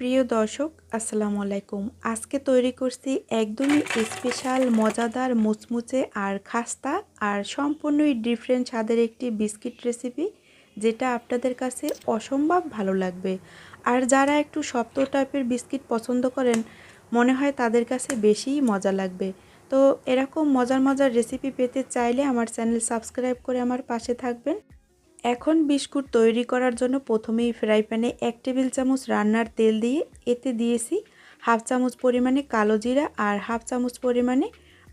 প্রিয় দর্শক, আসসালামু আলাইকুম। আজকে তৈরি করছি একদমই স্পেশাল মজাদার মুচমুচে আর খাস্তা আর সম্পূর্ণই ডিফারেন্ট স্বাদের একটি বিস্কিট রেসিপি যেটা আপনাদের কাছে অসম্ভব ভালো লাগবে। আর যারা একটু শক্ত টাইপের বিস্কিট পছন্দ করেন, মনে হয় তাদের কাছে বেশিই মজা লাগবে। তো এরকম মজার মজার রেসিপি পেতে চাইলে আমার চ্যানেল সাবস্ক্রাইব করে আমার পাশে থাকবেন। এখন বিস্কুট তৈরি করার জন্য প্রথমেই ফ্রাই প্যানে এক টেবিল চামচ রান্নার তেল দিয়ে এতে দিয়েছি হাফ চামচ পরিমাণে কালো জিরা আর হাফ চামচ পরিমাণে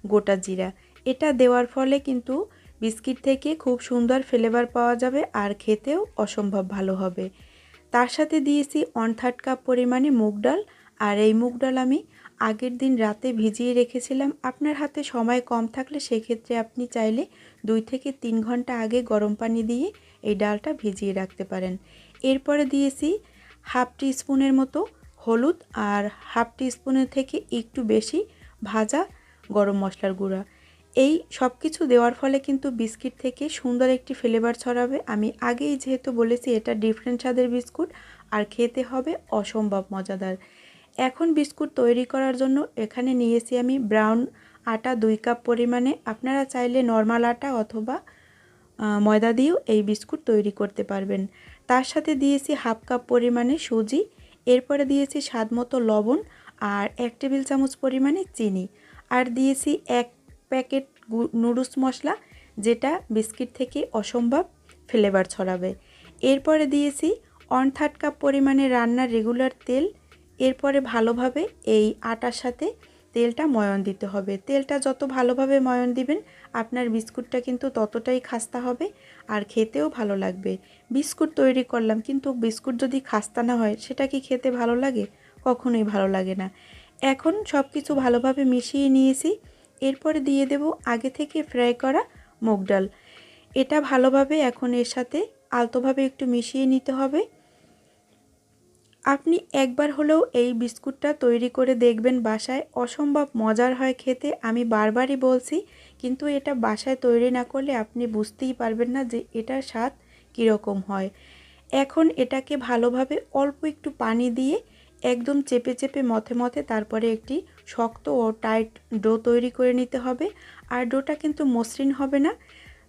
গোটা জিরা। এটা দেওয়ার ফলে কিন্তু বিস্কিট থেকে খুব সুন্দর ফ্লেভার পাওয়া যাবে আর খেতেও অসম্ভব ভালো হবে। তার সাথে দিয়েছি ওয়ান থার্ড কাপ পরিমাণে মুগ ডাল আর এই মুগ ডাল আমি আগের দিন রাতে ভিজিয়ে রেখেছিলাম। আপনার হাতে সময় কম থাকলে সেক্ষেত্রে আপনি চাইলে দুই থেকে তিন ঘণ্টা আগে গরম পানি দিয়ে এই ডালটা ভিজিয়ে রাখতে পারেন। এরপরে দিয়েছি হাফ টি স্পুনের মতো হলুদ আর হাফ টি স্পুনের থেকে একটু বেশি ভাজা গরম মশলার গুঁড়া। এই সব কিছু দেওয়ার ফলে কিন্তু বিস্কিট থেকে সুন্দর একটি ফ্লেভার ছড়াবে। আমি আগেই যেহেতু বলেছি এটা ডিফারেন্ট স্বাদের বিস্কুট, আর খেতে হবে অসম্ভব মজাদার। এখন বিস্কুট তৈরি করার জন্য এখানে নিয়েছি আমি ব্রাউন আটা দুই কাপ পরিমাণে। আপনারা চাইলে নর্মাল আটা অথবা ময়দা দিয়েও এই বিস্কুট তৈরি করতে পারবেন। তার সাথে দিয়েছি হাফ কাপ পরিমাণে সুজি, এরপরে দিয়েছি স্বাদ মতো লবণ আর এক টেবিল চামচ পরিমাণে চিনি। আর দিয়েছি এক প্যাকেট নুডলস মশলা, যেটা বিস্কিট থেকে অসম্ভব ফ্লেভার ছড়াবে। এরপরে দিয়েছি ওয়ান থার্ড কাপ পরিমাণে রান্নার রেগুলার তেল এরপরে ভালোভাবে এই আটার সাথে তেলটা ময়ন দিতে হবে। তেলটা যত ভালোভাবে ময়ন দিবেন, আপনার বিস্কুটটা কিন্তু ততটাই খাস্তা হবে আর খেতেও ভালো লাগবে। বিস্কুট তৈরি করলাম, কিন্তু বিস্কুট যদি খাস্তা না হয়, সেটা কি খেতে ভালো লাগে? কখনোই ভালো লাগে না। এখন সব কিছু ভালোভাবে মিশিয়ে নিয়েছি। এরপরে দিয়ে দেব আগে থেকে ফ্রাই করা মুগ ডাল। এটা ভালোভাবে এখন এর সাথে আলতোভাবে একটু মিশিয়ে নিতে হবে। আপনি একবার হলেও এই বিস্কুটটা তৈরি করে দেখবেন বাসায়। অসম্ভব মজার হয় খেতে, আমি বারবারই বলছি, কিন্তু এটা বাসায় তৈরি না করলে আপনি বুঝতেই পারবেন না যে এটার স্বাদ কীরকম হয়। এখন এটাকে ভালোভাবে অল্প একটু পানি দিয়ে একদম চেপে চেপে মথে মথে তারপরে একটি শক্ত ও টাইট ডো তৈরি করে নিতে হবে। আর ডোটা কিন্তু মসৃণ হবে না।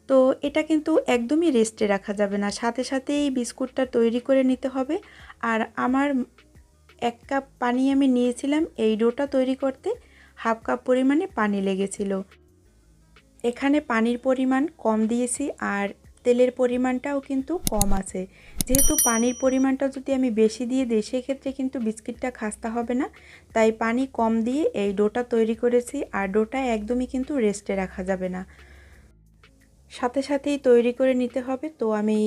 তো এটা কিন্তু একদমই রেস্টে রাখা যাবে না। সাথে সাথে এই বিস্কুটটা তৈরি করে নিতে হবে। আর আমার এক কাপ পানি আমি নিয়েছিলাম এই ডোটা তৈরি করতে। হাফ কাপ পরিমাণে পানি লেগেছিল। এখানে পানির পরিমাণ কম দিয়েছি আর তেলের পরিমাণটাও কিন্তু কম আছে। যেহেতু পানির পরিমাণটা যদি আমি বেশি দিয়ে দিই, সেক্ষেত্রে কিন্তু বিস্কিটটা খাস্তা হবে না। তাই পানি কম দিয়ে এই ডোটা তৈরি করেছি আর ডোটা একদমই কিন্তু রেস্টে রাখা যাবে না। সাথে সাথেই তৈরি করে নিতে হবে। তো আমি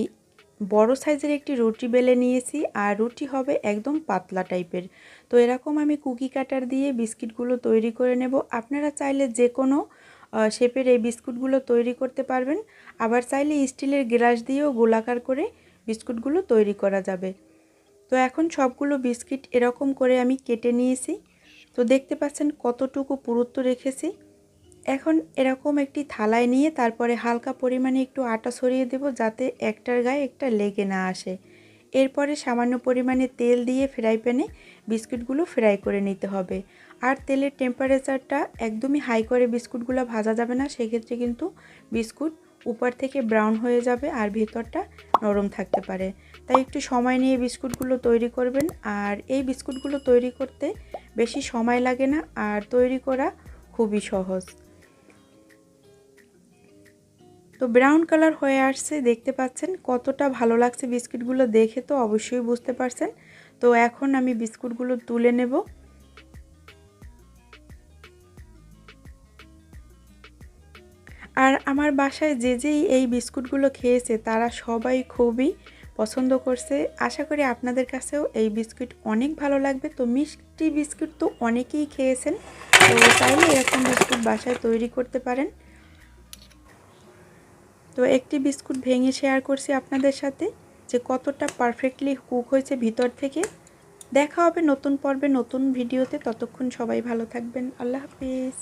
বড় সাইজের একটি রুটি বেলে নিয়েছি আর রুটি হবে একদম পাতলা টাইপের। তো এরকম আমি কুকি কাটার দিয়ে বিস্কিটগুলো তৈরি করে নেব। আপনারা চাইলে যে কোনো শেপের এই বিস্কুটগুলো তৈরি করতে পারবেন। আবার চাইলে স্টিলের গ্লাস দিয়েও গোলাকার করে বিস্কুটগুলো তৈরি করা যাবে। তো এখন সবগুলো বিস্কিট এরকম করে আমি কেটে নিয়েছি। তো দেখতে পাচ্ছেন কতটুকু পুরুত্ব রেখেছি। এখন এরকম একটি থালায় নিয়ে তারপরে হালকা পরিমাণে একটু আটা সরিয়ে দেব যাতে একটার গায়ে একটা লেগে না আসে। এরপরে সামান্য পরিমাণে তেল দিয়ে ফ্রাই প্যানে বিস্কুটগুলো ফ্রাই করে নিতে হবে। আর তেলের টেম্পারেচারটা একদমই হাই করে বিস্কুটগুলো ভাজা যাবে না, সেক্ষেত্রে কিন্তু বিস্কুট উপর থেকে ব্রাউন হয়ে যাবে আর ভিতরটা নরম থাকতে পারে। তাই একটু সময় নিয়ে বিস্কুটগুলো তৈরি করবেন। আর এই বিস্কুটগুলো তৈরি করতে বেশি সময় লাগে না, আর তৈরি করা খুবই সহজ। তো ব্রাউন কালার হয়ে আসছে, দেখতে পাচ্ছেন? কতটা ভালো লাগছে বিস্কুটগুলো দেখে তো অবশ্যই বুঝতে পারছেন। তো এখন আমি বিস্কুটগুলো তুলে নেব। আর আমার বাসায় যে যেই এই বিস্কুটগুলো খেয়েছে, তারা সবাই খুবই পছন্দ করছে। আশা করি আপনাদের কাছেও এই বিস্কুট অনেক ভালো লাগবে। তো মিষ্টি বিস্কুট তো অনেকেই খেয়েছেন। তো চাইলে এরকম বিস্কুট বাসায় তৈরি করতে পারেন। তো একটি বিস্কুট ভেঙে শেয়ার করছি আপনাদের সাথে যে কতটা পারফেক্টলি কুক হয়েছে ভিতর থেকে। দেখা হবে নতুন পর্বে, নতুন ভিডিওতে ততক্ষণ সবাই ভালো থাকবেন। আল্লাহ হাফিজ।